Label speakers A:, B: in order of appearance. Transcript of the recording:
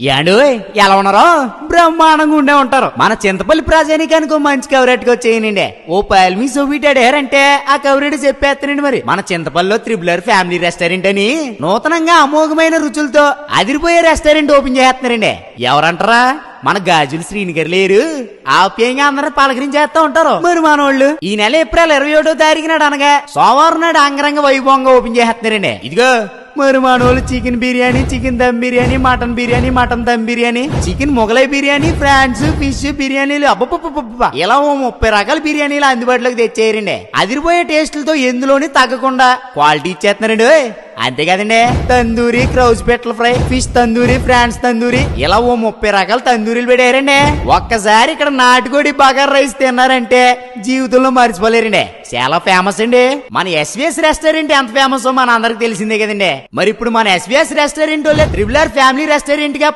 A: ఏండు ఎలా ఉన్నారో? బ్రహ్మాండంగా ఉండే ఉంటారు. మన చింతపల్లి ప్రజానికానికి మంచి కవరేట్కి వచ్చేయనండి ఓ పాల్మి సొబిటాడారంటే ఆ కవరేడు చెప్పేస్తానండి మరి. మన చింతపల్లిలో త్రిబులర్ ఫ్యామిలీ రెస్టారెంట్ అని నూతనంగా అమోఘమైన రుచులతో అదిరిపోయే రెస్టారెంట్ ఓపెన్ చేస్తున్నారండి. ఎవరంటారా? మన గాజులు శ్రీని గారు లేరు. ఆప్యాయంగా అందరూ పలకరించేస్తా ఉంటారు. మరి మనోళ్ళు ఈ నెల ఏప్రిల్ ఇరవై ఒకటో తారీఖు నాడు అనగా సోమవారం నాడు అంగరంగ వైభవంగా ఓపెన్ చేస్తున్నారండి. ఇదిగో మరి మనోళ్ళు chicken biryani chicken dum biryani mutton biryani mutton dum biryani chicken Mughlai biryani prawns fish బిర్యానీలు అబ్బబ్బబ్బబ్బ ఇలా ఓ ముప్పై రకాల బిర్యానీలు అందుబాటులోకి తెచ్చేయరండి అదిరిపోయే టేస్టులతో ఎందులోని తగ్గకుండా క్వాలిటీ ఇచ్చేస్తున్నారండి అంతే కదండి. తందూరి క్రౌజ్ పెట్టల fry fish tandoori prawns tandoori ఇలా ఓ ముప్పై రకాల తందూరీలు పెట్టారండి. ఒక్కసారి ఇక్కడ నాటుకోడి బగార్ రైస్ తిన్నారంటే జీవితంలో మర్చిపోలేరండి. చాలా ఫేమస్ అండి. మన ఎస్విఎస్ రెస్టారెంట్ ఎంత ఫేమస్ మన అందరికి తెలిసిందే కదండి. మరి ఇప్పుడు మన ఎస్విఎస్ రెస్టారెంట్ వాళ్ళే త్రిబులర్ ఫ్యామిలీ రెస్టారెంట్గా